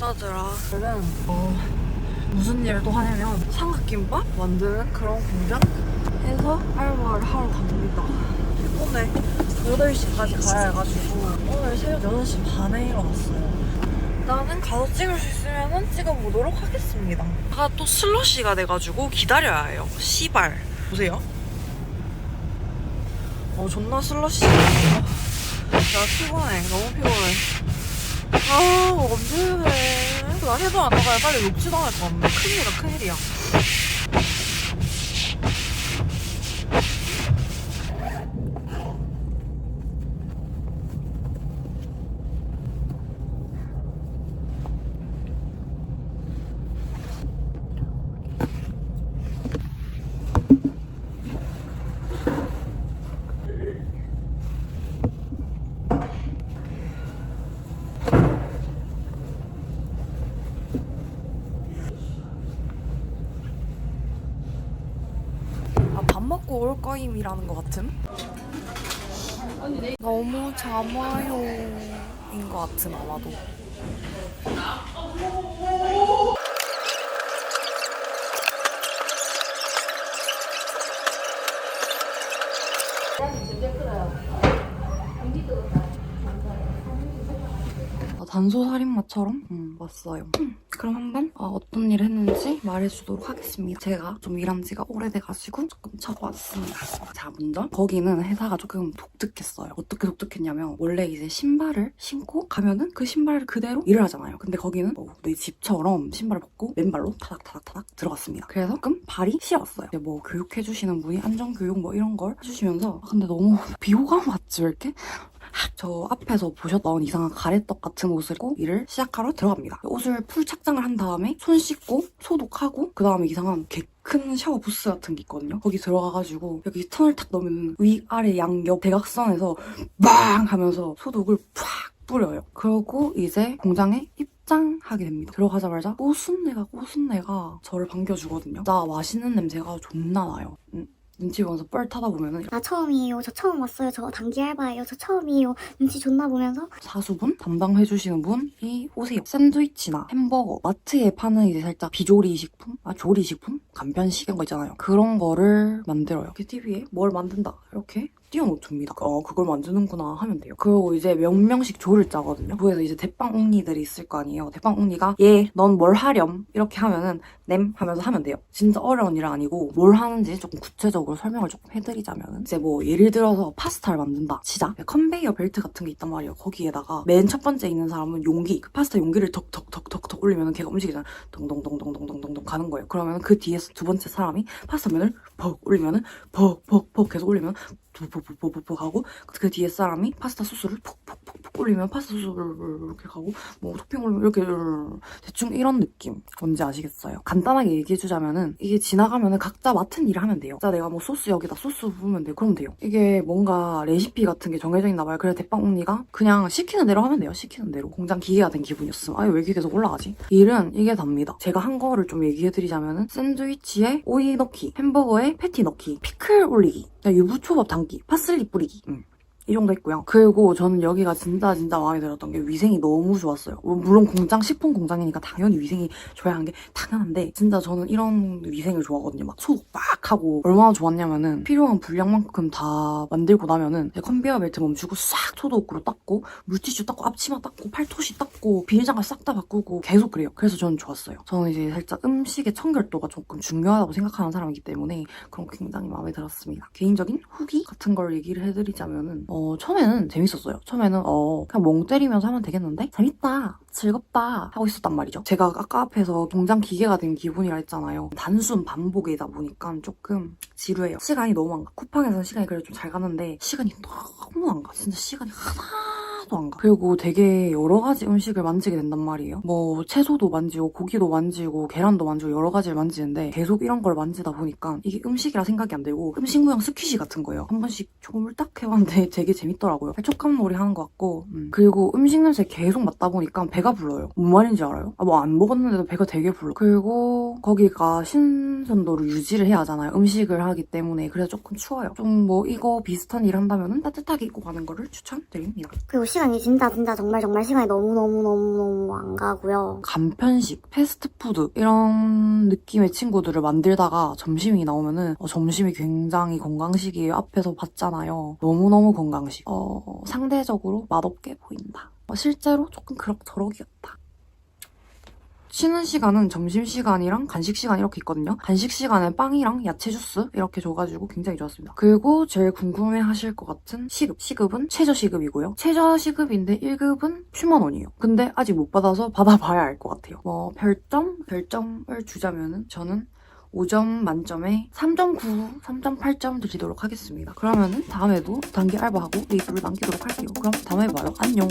비싸더라. 오늘은 어, 무슨 일을 또 하냐면 삼각김밥 만드는 그런 공장에서 알바를 하러 갑니다. 오늘 8시까지 가야 해가지고 오늘 새벽 6시 반에 일어났어요. 나는 가서 찍을 수 있으면 찍어보도록 하겠습니다. 아까 또 슬러시가 돼가지고 기다려야 해요. 씨발. 보세요. 어, 존나 슬러시. 나 피곤해. 너무 피곤해. 아, 언제 해. 나 해도 안 나가야 빨리 욕지도 것 같네. 큰일이다, 큰일이야. 밥 먹고 올 거임이라는 것 같음. 너무 잠와요인 것 같음 아마도. 단소살인마처럼 음, 왔어요. 음, 그럼 한번 어, 떤 일을 했는지 말해주도록 하겠습니다. 제가 좀 일한 지가 오래돼가지고 조금 적어왔습니다. 자, 먼저 거기는 회사가 조금 독특했어요. 어떻게 독특했냐면 원래 이제 신발을 신고 가면은 그 신발을 그대로 일을 하잖아요. 근데 거기는 뭐 내 집처럼 신발을 벗고 맨발로 타닥타닥타닥 들어갔습니다. 그래서 조금 발이 시렸어요. 이제 뭐 교육해주시는 분이 안전교육 뭐 이런 걸 해주시면서 아, 근데 너무 비호감 맞지 왜 이렇게? 저 앞에서 보셨던 이상한 가래떡 같은 옷을 입고 일을 시작하러 들어갑니다. 옷을 풀 착장을 한 다음에 손 씻고 소독하고 그 다음에 이상한 개 큰 샤워 부스 같은 게 있거든요. 거기 들어가가지고 여기 턴을 탁 넣으면 위아래 양옆 대각선에서 빵 하면서 소독을 팍 뿌려요. 그러고 이제 공장에 입장하게 됩니다. 들어가자마자 꼬순내가 꼬순내가 저를 반겨주거든요. 나 맛있는 냄새가 존나 나요. 음, 눈치 보면서 뻘 타다 보면은 나 처음이에요. 저 처음 왔어요. 저 단기 알바예요. 저 처음이에요. 눈치 존나 보면서 사수분 담당해주시는 분이 오세요. 샌드위치나 햄버거, 마트에 파는 이제 살짝 비조리 식품, 아 조리 식품, 간편식인 거 있잖아요. 그런 거를 만들어요. 이렇게 TV에 뭘 만든다. 이렇게 띄워놓습니다. 어, 그걸 만드는구나 하면 돼요. 그리고 이제 몇 명씩 조를 짜거든요. 그래서 이제 대빵옹니들이 있을 거 아니에요. 대빵옹니가 얘, 예, 넌뭘 하렴? 이렇게 하면은 냄 하면서 하면 돼요. 진짜 어려운 일 아니고 뭘 하는지 조금 구체적으로 설명을 조금 해드리자면 이제 뭐 예를 들어서 파스타를 만든다. 시작. 컨베이어 벨트 같은 게 있단 말이에요. 거기에다가 맨 첫 번째 있는 사람은 용기, 그 파스타 용기를 덕덕덕덕덕 올리면은 걔가 움직이잖아 동동동동동동동 가는 거예요. 그러면 그 뒤에 서 두 번째 사람이 파스타 면을 벅 올리면은 벅벅벅 계속 올리면 푹푹푹푹푹 하고 그 뒤에 사람이 파스타 소스를 푹푹푹푹 올리면 파스타 소스를 이렇게 가고 뭐 토핑 올리면 이렇게 대충 이런 느낌 뭔지 아시겠어요? 간단하게 얘기해주자면은 이게 지나가면은 각자 맡은 일을 하면 돼요. 자 내가 뭐 소스 여기다 소스 부으면 돼요. 그럼 돼요. 이게 뭔가 레시피 같은 게 정해져 있나 봐요. 그래서 대빵 언니가 그냥 시키는 대로 하면 돼요. 시키는 대로 공장 기계가 된 기분이었음. 아니 왜 이렇게 계속 올라가지? 일은 이게 답니다. 제가 한 거를 좀 얘기해드리자면은 샌드위치에 오이 넣기, 햄버거에 패티 넣기, 피클 올리기, 유부초밥 담기, 파슬리 뿌리기. 음. 이 정도 했고요. 그리고 저는 여기가 진짜 진짜 마음에 들었던 게 위생이 너무 좋았어요. 뭐 물론 공장 식품 공장이니까 당연히 위생이 좋아야 하는 게 당연한데 진짜 저는 이런 위생을 좋아하거든요. 막 소독 막 하고 얼마나 좋았냐면은 필요한 분량만큼 다 만들고 나면은 컨베이어 벨트 멈추고 싹 소독으로 닦고 물티슈 닦고 앞치마 닦고 팔토시 닦고 비닐장갑 싹 다 바꾸고 계속 그래요. 그래서 저는 좋았어요. 저는 이제 살짝 음식의 청결도가 조금 중요하다고 생각하는 사람이기 때문에 그런 게 굉장히 마음에 들었습니다. 개인적인 후기 같은 걸 얘기를 해드리자면은 어, 처음에는 재밌었어요. 처음에는 어, 그냥 멍 때리면서 하면 되겠는데? 재밌다. 즐겁다. 하고 있었단 말이죠. 제가 아까 앞에서 공장 기계가 된 기분이라 했잖아요. 단순 반복이다 보니까 조금 지루해요. 시간이 너무 안 가. 쿠팡에서는 시간이 그래도 좀 잘 가는데 시간이 너무 안 가. 진짜 시간이 하나 도 안 가. 그리고 되게 여러 가지 음식을 만지게 된단 말이에요. 뭐 채소도 만지고 고기도 만지고 계란도 만지고 여러 가지를 만지는데 계속 이런 걸 만지다 보니까 이게 음식이라 생각이 안 들고 음식 모양 스퀴시 같은 거예요. 한 번씩 조금 딱 해봤는데 되게 재밌더라고요. 촉감놀이 하는 것 같고 음. 그리고 음식 냄새 계속 맡다 보니까 배가 불러요. 뭔 말인지 알아요? 아, 뭐 안 먹었는데도 배가 되게 불러. 그리고 거기가 신선도를 유지를 해야 하잖아요. 음식을 하기 때문에 그래서 조금 추워요. 좀 뭐 이거 비슷한 일 한다면 따뜻하게 입고 가는 거를 추천드립니다. 그리고 시간이 진짜 진짜 정말 정말 시간이 너무너무너무너무 안 가고요. 간편식, 패스트푸드 이런 느낌의 친구들을 만들다가 점심이 나오면은 어, 점심이 굉장히 건강식이에요. 앞에서 봤잖아요. 너무너무 건강식. 어, 상대적으로 맛없게 보인다. 어, 실제로 조금 그럭저럭이었다. 쉬는 시간은 점심시간이랑 간식시간 이렇게 있거든요. 간식시간에 빵이랑 야채 주스 이렇게 줘가지고 굉장히 좋았습니다. 그리고 제일 궁금해 하실 것 같은 시급. 시급은 최저시급이고요. 최저시급인데 1급은 10만 원이에요. 근데 아직 못 받아서 받아봐야 알 것 같아요. 뭐 별점? 별점을 주자면은 저는 5점 만점에 3.9, 3.8점 드리도록 하겠습니다. 그러면은 다음에도 단기 알바하고 리뷰를 남기도록 할게요. 그럼 다음에 봐요. 안녕.